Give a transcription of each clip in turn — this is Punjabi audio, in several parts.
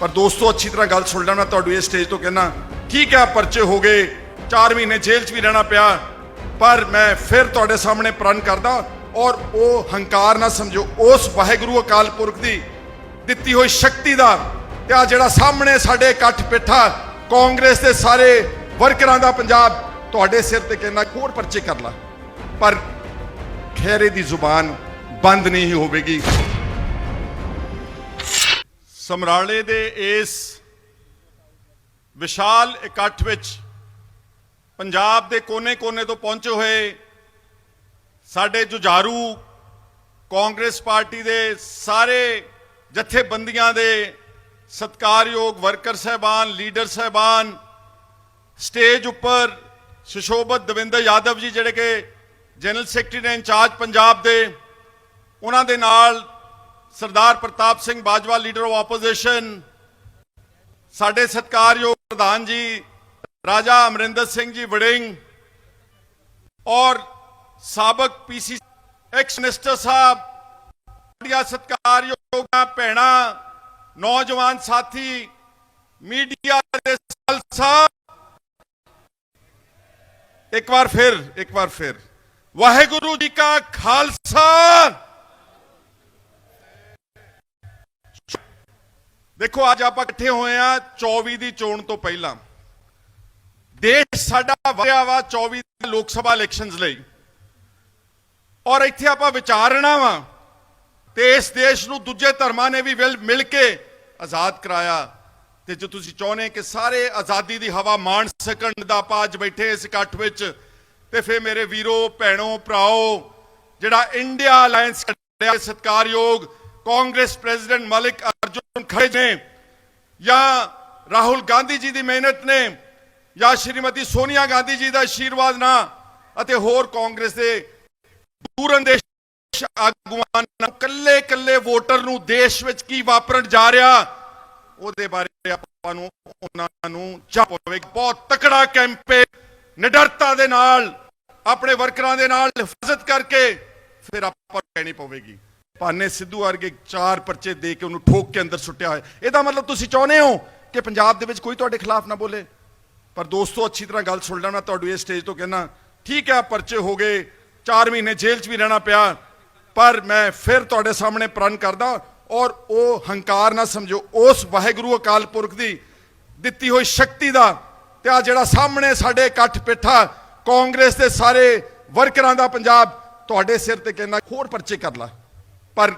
ਪਰ ਦੋਸਤੋ, ਅੱਛੀ ਤਰ੍ਹਾਂ ਗੱਲ ਸੁਣ ਲੈਣਾ ਤੁਹਾਨੂੰ ਇਸ ਸਟੇਜ ਤੋਂ ਕਹਿਣਾ, ਠੀਕ ਹੈ, ਪਰਚੇ ਹੋ ਗਏ 4 ਮਹੀਨੇ ਜੇਲ੍ਹ 'ਚ ਵੀ ਰਹਿਣਾ ਪਿਆ, ਪਰ ਮੈਂ ਫਿਰ ਤੁਹਾਡੇ ਸਾਹਮਣੇ ਪ੍ਰਣ ਕਰਦਾ ਔਰ ਉਹ ਹੰਕਾਰ ਨਾ ਸਮਝੋ, ਉਸ ਵਾਹਿਗੁਰੂ ਅਕਾਲ ਪੁਰਖ ਦੀ ਦਿੱਤੀ ਹੋਈ ਸ਼ਕਤੀ ਦਾ ਤੇ ਆ ਜਿਹੜਾ ਸਾਹਮਣੇ ਸਾਡੇ ਇਕੱਠ ਪਿੱਠਾ ਕਾਂਗਰਸ ਦੇ ਸਾਰੇ ਵਰਕਰਾਂ ਦਾ ਪੰਜਾਬ, ਤੁਹਾਡੇ ਸਿਰ ਤੇ ਕਹਿੰਦਾ ਹੋਰ ਪਰਚੇ ਕਰ ਲਾ। ਪਰ ਖੈਰੇ ਦੀ ਜ਼ੁਬਾਨ ਬੰਦ ਨਹੀਂ ਹੋਵੇਗੀ। ਸਮਰਾਲੇ ਦੇ ਇਸ ਵਿਸ਼ਾਲ ਇਕੱਠ ਵਿੱਚ ਪੰਜਾਬ ਦੇ ਕੋਨੇ-ਕੋਨੇ ਤੋਂ ਪਹੁੰਚੇ ਹੋਏ ਸਾਡੇ ਜੁਝਾਰੂ ਕਾਂਗਰਸ ਪਾਰਟੀ ਦੇ ਸਾਰੇ ਜਥੇਬੰਦੀਆਂ ਦੇ ਸਤਕਾਰਯੋਗ ਵਰਕਰ ਸਹਿਬਾਨ, ਲੀਡਰ ਸਹਿਬਾਨ, ਸਟੇਜ ਉੱਪਰ ਸੁਸ਼ੋਭਤ ਦਵਿੰਦਰ ਯਾਦਵ ਜੀ ਜਿਹੜੇ ਕਿ ਜਨਰਲ ਸੈਕਟਰੀ ਨੇ ਇੰਚਾਰਜ ਪੰਜਾਬ ਦੇ, ਉਹਨਾਂ ਦੇ ਨਾਲ Sardar Pratap Singh Bajwa leader of opposition ਸਾਡੇ ਸਤਕਾਰਯੋਗ ਪ੍ਰਧਾਨ ਜੀ ਰਾਜਾ ਅਮਰਿੰਦਰ ਸਿੰਘ ਜੀ ਵੜਿੰਗ ਔਰ ਸਾਬਕ ਪੀਸੀ ਐਕਸ ਮਿਨਿਸਟਰ ਸਾਹਿਬ ਸਾਡੀਆਂ ਸਤਕਾਰਯੋਗ ਭੈਣਾਂ ਨੌਜਵਾਨ ਸਾਥੀ ਮੀਡੀਆ ਦੇ ਸਾਹਿਬ ਇੱਕ ਵਾਰ ਫਿਰ ਇੱਕ ਵਾਰ ਫਿਰ ਵਾਹਿਗੁਰੂ ਜੀ ਕਾ ਖਾਲਸਾ ਦੇਖੋ, ਅੱਜ ਆਪਾਂ ਇਕੱਠੇ ਹੋਏ ਆ 24 ਦੀ ਚੋਣ ਤੋਂ ਪਹਿਲਾਂ। ਦੇਸ਼ ਸਾਡਾ ਵਧਿਆ ਵਾ 24 ਲੋਕ ਸਭਾ ਇਲੈਕਸ਼ਨਸ ਲਈ। ਔਰ ਇੱਥੇ ਆਪਾਂ ਵਿਚਾਰਨਾ ਵਾ ਤੇ ਇਸ ਦੇਸ਼ ਨੂੰ ਦੂਜੇ ਧਰਮਾਂ ਨੇ ਵੀ ਮਿਲ- ਕੇ ਆਜ਼ਾਦ ਕਰਾਇਆ। ਤੇ ਜੇ ਤੁਸੀਂ ਚਾਹੁੰਦੇ ਕਿ ਸਾਰੇ ਆਜ਼ਾਦੀ ਦੀ ਹਵਾ ਮਾਣ ਸਕਣ ਦਾ ਆਪਾਂ ਅੱਜ ਬੈਠੇ ਇਸ ਇਕੱਠ ਵਿੱਚ, ਤੇ ਫਿਰ ਮੇਰੇ ਵੀਰੋ, ਭੈਣੋ, ਭਰਾਓ, ਜਿਹੜਾ ਇੰਡੀਆ ਅਲਾਈਅੰਸ ਕੱਢਿਆ, ਸਤਕਾਰਯੋਗ ਕਾਂਗਰਸ ਪ੍ਰੈਜ਼ੀਡੈਂਟ ਮਲਿਕ ਅਰਜੁਨ ਖੜਗੇ ਨੇ ਜਾਂ ਰਾਹੁਲ ਗਾਂਧੀ ਜੀ ਦੀ ਮਿਹਨਤ ਨੇ ਜਾਂ ਸ਼੍ਰੀਮਤੀ ਸੋਨੀਆ ਗਾਂਧੀ ਜੀ ਦਾ ਆਸ਼ੀਰਵਾਦ ਨਾ ਅਤੇ ਹੋਰ ਕਾਂਗਰਸ ਦੇ ਦੂਰੰਦੇਸ਼ ਆਗੂਆਂ ਨੂੰ ਕੱਲੇ ਕੱਲੇ ਵੋਟਰ ਨੂੰ ਦੇਸ਼ ਵਿੱਚ ਕੀ ਵਾਪਰਨ ਜਾ ਰਿਹਾ, ਉਹਦੇ ਬਾਰੇ ਆਪਾਂ ਨੂੰ ਉਹਨਾਂ ਨੂੰ ਚਾਹ ਪਵੇ ਬਹੁਤ ਤਕੜਾ ਕੈਂਪੇਨ ਨਿਡਰਤਾ ਦੇ ਨਾਲ, ਆਪਣੇ ਵਰਕਰਾਂ ਦੇ ਨਾਲ ਹਿਫਾਜ਼ਤ ਕਰਕੇ ਫਿਰ ਆਪਾਂ ਨੂੰ ਕਹਿਣੀ ਪਵੇਗੀ। ਭਾਨੇ ਸਿੱਧੂ ਵਰਗੇ ਚਾਰ ਪਰਚੇ ਦੇ ਕੇ ਉਹਨੂੰ ਠੋਕ ਕੇ ਅੰਦਰ ਸੁੱਟਿਆ ਹੋਇਆ। ਇਹਦਾ ਮਤਲਬ ਤੁਸੀਂ ਚਾਹੁੰਦੇ ਹੋ ਕਿ ਪੰਜਾਬ ਦੇ ਵਿੱਚ ਕੋਈ ਤੁਹਾਡੇ ਖਿਲਾਫ ਨਾ ਬੋਲੇ? ਪਰ ਦੋਸਤੋ, ਅੱਛੀ ਤਰ੍ਹਾਂ ਗੱਲ ਸੁਣ ਲੈਣਾ, ਤੁਹਾਡੇ ਇਸ ਸਟੇਜ ਤੋਂ ਕਹਿਣਾ, ਠੀਕ ਹੈ, ਪਰਚੇ ਹੋ ਗਏ 4 ਮਹੀਨੇ ਜੇਲ੍ਹ 'ਚ ਵੀ ਰਹਿਣਾ ਪਿਆ, ਪਰ ਮੈਂ ਫਿਰ ਤੁਹਾਡੇ ਸਾਹਮਣੇ ਪ੍ਰਣ ਕਰਦਾ ਔਰ ਉਹ ਹੰਕਾਰ ਨਾ ਸਮਝੋ, ਉਸ ਵਾਹਿਗੁਰੂ ਅਕਾਲ ਪੁਰਖ ਦੀ ਦਿੱਤੀ ਹੋਈ ਸ਼ਕਤੀ ਦਾ ਤੇ ਆ ਜਿਹੜਾ ਸਾਹਮਣੇ ਸਾਡੇ ਇਕੱਠ ਪਿੱਠਾ ਕਾਂਗਰਸ ਦੇ ਸਾਰੇ ਵਰਕਰਾਂ ਦਾ ਪੰਜਾਬ, ਤੁਹਾਡੇ ਸਿਰ ਤੇ ਕਹਿੰਦਾ ਹੋਰ ਪਰਚੇ ਕਰ ਲਾ। ਪਰ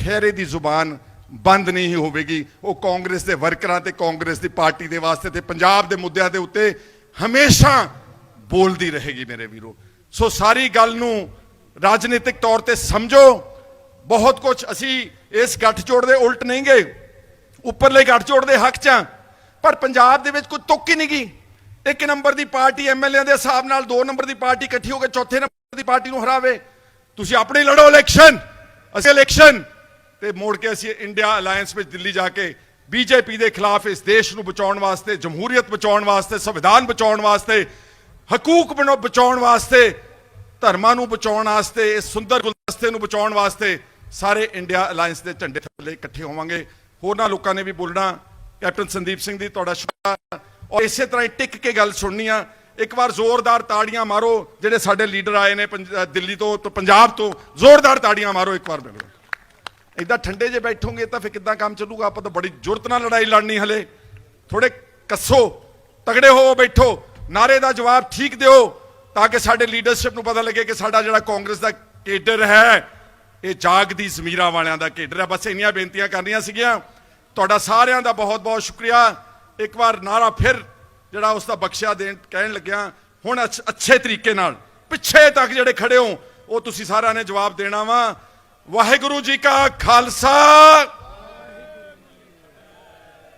ਖੈਰੇ ਦੀ ਜ਼ੁਬਾਨ ਬੰਦ ਨਹੀਂ ਹੋਵੇਗੀ। ਉਹ ਕਾਂਗਰਸ ਦੇ ਵਰਕਰਾਂ ਤੇ ਕਾਂਗਰਸ ਦੀ ਪਾਰਟੀ ਦੇ ਵਾਸਤੇ ਤੇ ਪੰਜਾਬ ਦੇ ਮੁੱਦਿਆਂ ਦੇ ਉੱਤੇ ਹਮੇਸ਼ਾ ਬੋਲਦੀ ਰਹੇਗੀ ਮੇਰੇ ਵੀਰੋ। ਸੋ ਸਾਰੀ ਗੱਲ ਨੂੰ ਰਾਜਨੀਤਿਕ ਤੌਰ ਤੇ ਸਮਝੋ। ਬਹੁਤ ਕੁਝ ਅਸੀਂ ਇਸ ਗੱਠਜੋੜ ਦੇ ਉਲਟ ਨਹੀਂ ਗਏ। ਉੱਪਰਲੇ ਗੱਠਜੋੜ ਦੇ ਹੱਕ ਚ ਹਾਂ। ਪਰ ਪੰਜਾਬ ਦੇ ਵਿੱਚ ਕੋਈ ਤੁੱਕ ਹੀ ਨਹੀਂ ਗਈ। ਇੱਕ ਨੰਬਰ ਦੀ ਪਾਰਟੀ ਐਮਐਲਏ ਦੇ ਹਿਸਾਬ ਨਾਲ ਦੋ ਨੰਬਰ ਦੀ ਪਾਰਟੀ ਇਕੱਠੀ ਹੋ ਕੇ ਚੌਥੇ ਨੰਬਰ ਦੀ ਪਾਰਟੀ ਨੂੰ ਹਰਾਵੇ। ਤੁਸੀਂ ਆਪਣੇ ਲੜੋ ਇਲੈਕਸ਼ਨ। ਅਸੀਂ ਇਲੈਕਸ਼ਨ ਤੇ ਮੋੜ ਕੇ ਅਸੀਂ ਇੰਡੀਆ ਅਲਾਈਅੰਸ ਵਿੱਚ ਦਿੱਲੀ ਜਾ ਕੇ ਬੀਜੇਪੀ ਦੇ ਖਿਲਾਫ ਇਸ ਦੇਸ਼ ਨੂੰ ਬਚਾਉਣ ਵਾਸਤੇ, ਜਮਹੂਰੀਅਤ ਬਚਾਉਣ ਵਾਸਤੇ, ਸੰਵਿਧਾਨ ਬਚਾਉਣ ਵਾਸਤੇ, ਹਕੂਕ ਬਣੋ, ਬਚਾਉਣ ਵਾਸਤੇ, ਧਰਮਾਂ ਨੂੰ ਬਚਾਉਣ ਵਾਸਤੇ, ਇਸ ਸੁੰਦਰ ਗੁਲਦਸਤੇ ਨੂੰ ਬਚਾਉਣ ਵਾਸਤੇ ਸਾਰੇ ਇੰਡੀਆ ਅਲਾਈਅੰਸ ਦੇ ਝੰਡੇ ਥੱਲੇ ਇਕੱਠੇ ਹੋਵਾਂਗੇ। ਹੋਰਨਾਂ ਲੋਕਾਂ ਨੇ ਵੀ ਬੋਲਣਾ, ਕੈਪਟਨ ਸੰਦੀਪ ਸਿੰਘ ਦੀ ਤੁਹਾਡਾ ਸ਼ੁਕਰੀਆ ਔਰ ਇਸੇ ਤਰ੍ਹਾਂ ਹੀ ਟਿਕ ਕੇ ਗੱਲ ਸੁਣਨੀ ਆ। ਇੱਕ ਵਾਰ ਜ਼ੋਰਦਾਰ ਤਾੜੀਆਂ ਮਾਰੋ, ਜਿਹੜੇ ਸਾਡੇ ਲੀਡਰ ਆਏ ਨੇ ਪੰਜ- ਦਿੱਲੀ ਤੋਂ ਪੰਜਾਬ ਤੋਂ, ਜ਼ੋਰਦਾਰ ਤਾੜੀਆਂ ਮਾਰੋ ਇੱਕ ਵਾਰ ਮਿਲੋ ਇਦਾਂ ਠੰਡੇ ਜੇ ਬੈਠੋਗੇ ਤਾਂ ਫਿਰ ਕਿੱਦਾਂ ਕੰਮ ਚੱਲੂਗਾ? ਆਪਾਂ ਤਾਂ ਬੜੀ ਜ਼ੁਰਤ ਨਾਲ ਲੜਾਈ ਲੜਨੀ ਹਲੇ। ਥੋੜੇ ਕੱਸੋ, ਤਗੜੇ ਹੋ ਬੈਠੋ। ਨਾਰੇ ਦਾ ਜਵਾਬ ਠੀਕ ਦਿਓ, ਤਾਂ ਕਿ ਸਾਡੇ ਲੀਡਰਸ਼ਿਪ ਨੂੰ ਪਤਾ ਲੱਗੇ ਕਿ ਸਾਡਾ ਜਿਹੜਾ ਕਾਂਗਰਸ ਦਾ ਕੇਡਰ ਹੈ, ਇਹ ਜਾਗਦੀ ਜ਼ਮੀਰਾਂ ਵਾਲਿਆਂ ਦਾ ਕੇਡਰ ਹੈ। ਬਸ ਇੰਨੀਆਂ ਬੇਨਤੀਆਂ ਕਰਨੀਆਂ ਸੀਗੀਆਂ। ਤੁਹਾਡਾ ਸਾਰਿਆਂ ਦਾ ਬਹੁਤ ਬਹੁਤ ਸ਼ੁਕਰੀਆ। ਇੱਕ ਵਾਰ ਨਾਰਾ ਫਿਰ ਜਿਹੜਾ ਉਸ ਦਾ ਬਖਸ਼ਿਆ ਦੇਣ ਕਹਿਣ ਲੱਗਿਆ, ਹੁਣ ਅੱਛ- ਅੱਛੇ ਤਰੀਕੇ ਨਾਲ, ਪਿੱਛੇ ਤੱਕ ਜਿਹੜੇ ਖੜੇ ਹੋ, ਉਹ ਤੁਸੀਂ ਸਾਰਿਆਂ ਨੇ ਜਵਾਬ ਦੇਣਾ ਵਾ। ਵਾਹਿਗੁਰੂ ਜੀ ਕਾ ਖਾਲਸਾ!